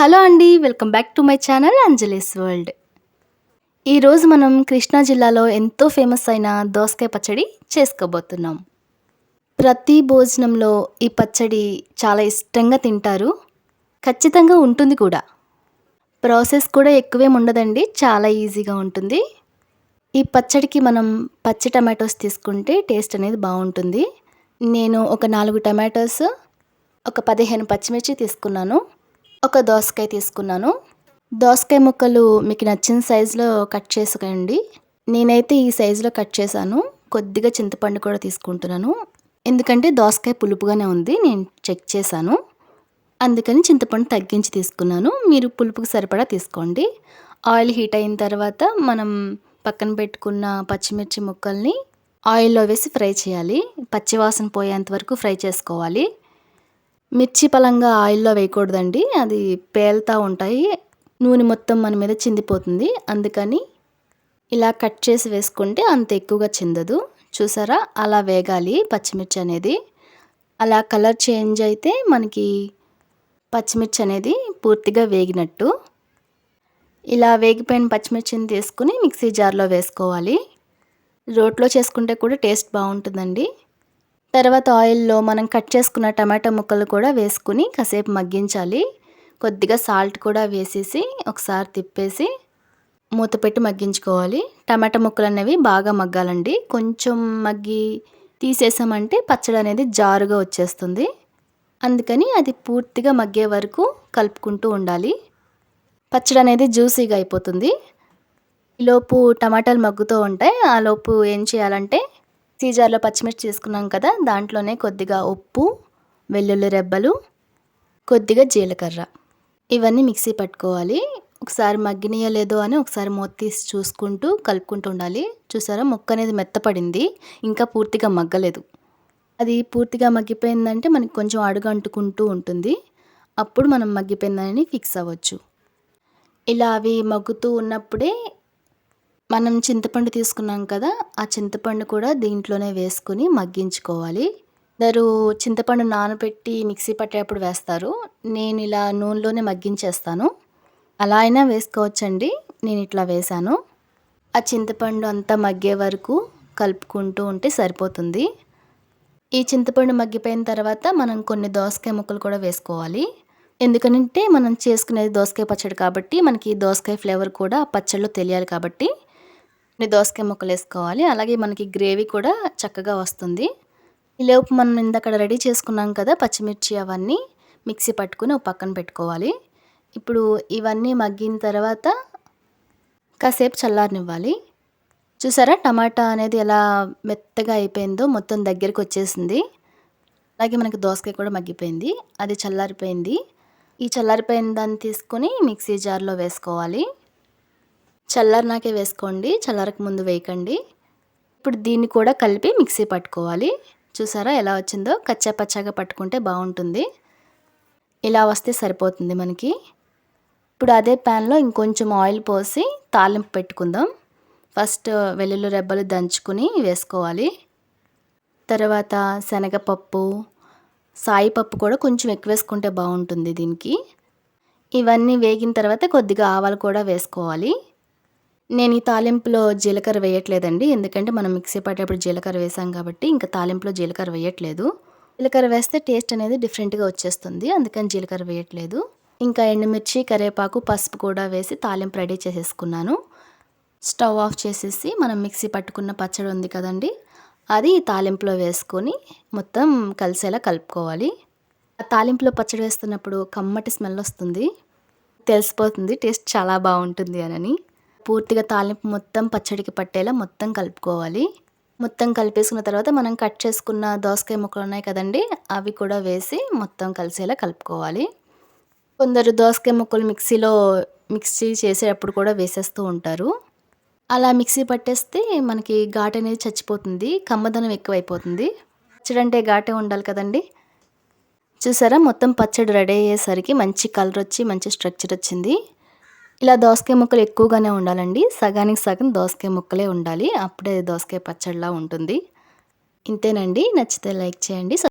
Hello అండి welcome back to my channel Anjali's world. ఈరోజు మనం కృష్ణా జిల్లాలో ఎంతో ఫేమస్ అయిన దోసకాయ పచ్చడి చేసుకోబోతున్నాం. ప్రతి భోజనంలో ఈ పచ్చడి చాలా ఇష్టంగా తింటారు. ఖచ్చితంగా ఉంటుంది కూడా. ప్రాసెస్ కూడా ఎక్కువేం ఉండదండి చాలా ఈజీగా ఉంటుంది. ఈ పచ్చడికి మనం పచ్చి టమాటోస్ తీసుకుంటే టేస్ట్ అనేది బాగుంటుంది. నేను ఒక నాలుగు టమాటోస్ ఒక పదిహేను పచ్చిమిర్చి తీసుకున్నాను. ఒక దోసకాయ తీసుకున్నాను. దోసకాయ ముక్కలు మీకు నచ్చిన సైజులో కట్ చేసుకోండి. నేనైతే ఈ సైజులో కట్ చేశాను. కొద్దిగా చింతపండు కూడా తీసుకుంటున్నాను. ఎందుకంటే దోసకాయ పులుపుగానే ఉంది నేను చెక్ చేశాను. అందుకని చింతపండు తగ్గించి తీసుకున్నాను. మీరు పులుపుకి సరిపడా తీసుకోండి. ఆయిల్ హీట్ అయిన తర్వాత మనం పక్కన పెట్టుకున్న పచ్చిమిర్చి ముక్కల్ని ఆయిల్లో వేసి ఫ్రై చేయాలి. పచ్చివాసన పోయేంత వరకు ఫ్రై చేసుకోవాలి. మిర్చి పలంగా ఆయిల్లో వేయకూడదండి. అది పేలుతూ ఉంటాయి. నూనె మొత్తం మన మీద చిందిపోతుంది. అందుకని ఇలా కట్ చేసి వేసుకుంటే అంత ఎక్కువగా చిందదు. చూసారా? అలా వేగాలి పచ్చిమిర్చి అనేది. అలా కలర్ చేంజ్ అయితే మనకి పచ్చిమిర్చి అనేది పూర్తిగా వేగినట్టు. ఇలా వేగిపోయిన పచ్చిమిర్చిని తీసుకుని మిక్సీ జార్లో వేసుకోవాలి. రోట్లో చేసుకుంటే కూడా టేస్ట్ బాగుంటుందండి. తర్వాత ఆయిల్లో మనం కట్ చేసుకున్న టమాటా ముక్కలు కూడా వేసుకుని కాసేపు మగ్గించాలి. కొద్దిగా సాల్ట్ కూడా వేసేసి ఒకసారి తిప్పేసి మూత పెట్టి మగ్గించుకోవాలి. టమాటా ముక్కలు అనేవి బాగా మగ్గాలండి. కొంచెం మగ్గి తీసేసామంటే పచ్చడి అనేది జారుగా వచ్చేస్తుంది. అందుకని అది పూర్తిగా మగ్గే వరకు కలుపుకుంటూ ఉండాలి. పచ్చడి అనేది జ్యూసీగా అయిపోతుంది. లోపు టమాటాలు మగ్గుతూ ఉంటాయి. ఆ లోపు ఏం చేయాలంటే సీజార్లో పచ్చిమిర్చి తీసుకున్నాం కదా దాంట్లోనే కొద్దిగా ఉప్పు వెల్లుల్లి రెబ్బలు కొద్దిగా జీలకర్ర. ఇవన్నీ మిక్సీ పట్టుకోవాలి. ఒకసారి మగ్గినయో లేదో అని ఒకసారి మూత తీసి చూసుకుంటూ కలుపుకుంటూ ఉండాలి. చూసారా? ముక్క అనేది మెత్తపడింది. ఇంకా పూర్తిగా మగ్గలేదు. అది పూర్తిగా మగ్గిపోయిందంటే మనకి కొంచెం అడుగు అంటుకుంటూ ఉంటుంది. అప్పుడు మనం మగ్గిపోయిందని ఫిక్స్ అవ్వచ్చు. ఇలా అవి మగ్గుతూ ఉన్నప్పుడే మనం చింతపండు తీసుకున్నాం కదా ఆ చింతపండు కూడా దీంట్లోనే వేసుకుని మగ్గించుకోవాలి. అందరూ చింతపండు నానబెట్టి మిక్సీ పట్టేటప్పుడు వేస్తారు. నేను ఇలా నూనెలోనే మగ్గించేస్తాను. అలా అయినా వేసుకోవచ్చండి. నేను ఇట్లా వేశాను. ఆ చింతపండు అంతా మగ్గే వరకు కలుపుకుంటూ ఉంటే సరిపోతుంది. ఈ చింతపండు మగ్గిపోయిన తర్వాత మనం కొన్ని దోసకాయ ముక్కలు కూడా వేసుకోవాలి. ఎందుకంటే మనం చేసుకునేది దోసకాయ పచ్చడి కాబట్టి మనకి దోసకాయ ఫ్లేవర్ కూడా పచ్చడిలో తెలియాలి కాబట్టి దోసకాయ ముక్కలు వేసుకోవాలి. అలాగే మనకి గ్రేవీ కూడా చక్కగా వస్తుంది. ఈలోపు మనం ఇందక్కడ రెడీ చేసుకున్నాం కదా పచ్చిమిర్చి అవన్నీ మిక్సీ పట్టుకుని ఒక పక్కన పెట్టుకోవాలి. ఇప్పుడు ఇవన్నీ మగ్గిన తర్వాత కాసేపు చల్లారనివ్వాలి. చూసారా టమాటా అనేది ఎలా మెత్తగా అయిపోయిందో మొత్తం దగ్గరికి వచ్చేసింది. అలాగే మనకి దోసకాయ కూడా మగ్గిపోయింది. అది చల్లారిపోయింది. ఈ చల్లారిపోయిన దాన్ని తీసుకొని మిక్సీ జార్లో వేసుకోవాలి. చల్లారినాకే వేసుకోండి చల్లరకు ముందు వేయకండి. ఇప్పుడు దీన్ని కూడా కలిపి మిక్సీ పట్టుకోవాలి. చూసారా ఎలా వచ్చిందో? కచ్చా పచ్చాగా పట్టుకుంటే బాగుంటుంది. ఇలా వస్తే సరిపోతుంది మనకి. ఇప్పుడు అదే ప్యాన్లో ఇంకొంచెం ఆయిల్ పోసి తాలింపు పెట్టుకుందాం. ఫస్ట్ వెల్లుల్లి రెబ్బలు దంచుకుని వేసుకోవాలి. తర్వాత శనగపప్పు సాయిపప్పు కూడా కొంచెం ఎక్కువ వేసుకుంటే బాగుంటుంది దీనికి. ఇవన్నీ వేగిన తర్వాత కొద్దిగా ఆవాలు కూడా వేసుకోవాలి. నేను ఈ తాలింపులో జీలకర్ర వేయట్లేదండి. ఎందుకంటే మనం మిక్సీ పట్టేటప్పుడు జీలకర్ర వేసాం కాబట్టి ఇంకా తాలింపులో జీలకర్ర వేయట్లేదు. జీలకర్ర వేస్తే టేస్ట్ అనేది డిఫరెంట్గా వచ్చేస్తుంది. అందుకని జీలకర్ర వేయట్లేదు. ఇంకా ఎండుమిర్చి కరివేపాకు పసుపు కూడా వేసి తాలింపు రెడీ చేసేసుకున్నాను. స్టవ్ ఆఫ్ చేసేసి మనం మిక్సీ పట్టుకున్న పచ్చడి ఉంది కదండి. అది తాలింపులో వేసుకొని మొత్తం కలిసేలా కలుపుకోవాలి. ఆ తాలింపులో పచ్చడి వేస్తున్నప్పుడు కమ్మటి స్మెల్ వస్తుంది. తెలిసిపోతుంది టేస్ట్ చాలా బాగుంటుంది అని పూర్తిగా తాలింపు మొత్తం పచ్చడికి పట్టేలా మొత్తం కలుపుకోవాలి. మొత్తం కలిపేసుకున్న తర్వాత మనం కట్ చేసుకున్న దోసకాయ ముక్కలు ఉన్నాయి కదండి అవి కూడా వేసి మొత్తం కలిసేలా కలుపుకోవాలి. కొందరు దోసకాయ ముక్కలు మిక్సీలో మిక్సీ చేసేటప్పుడు కూడా వేసేస్తూ ఉంటారు. అలా మిక్సీ పట్టేస్తే మనకి ఘాట్ అనేది చచ్చిపోతుంది కమ్మదనం ఎక్కువైపోతుంది. పచ్చడి అంటే ఘాటే ఉండాలి కదండి. చూసారా? మొత్తం పచ్చడి రెడీ అయ్యేసరికి మంచి కలర్ వచ్చి మంచి స్ట్రక్చర్ వచ్చింది. ఇలా దోసకాయ ముక్కలు ఎక్కువగానే ఉండాలండి. సగానికి సగం దోసకాయ ముక్కలే ఉండాలి. అప్పుడే దోసకాయ పచ్చడిలా ఉంటుంది. ఇంతేనండి. నచ్చితే లైక్ చేయండి.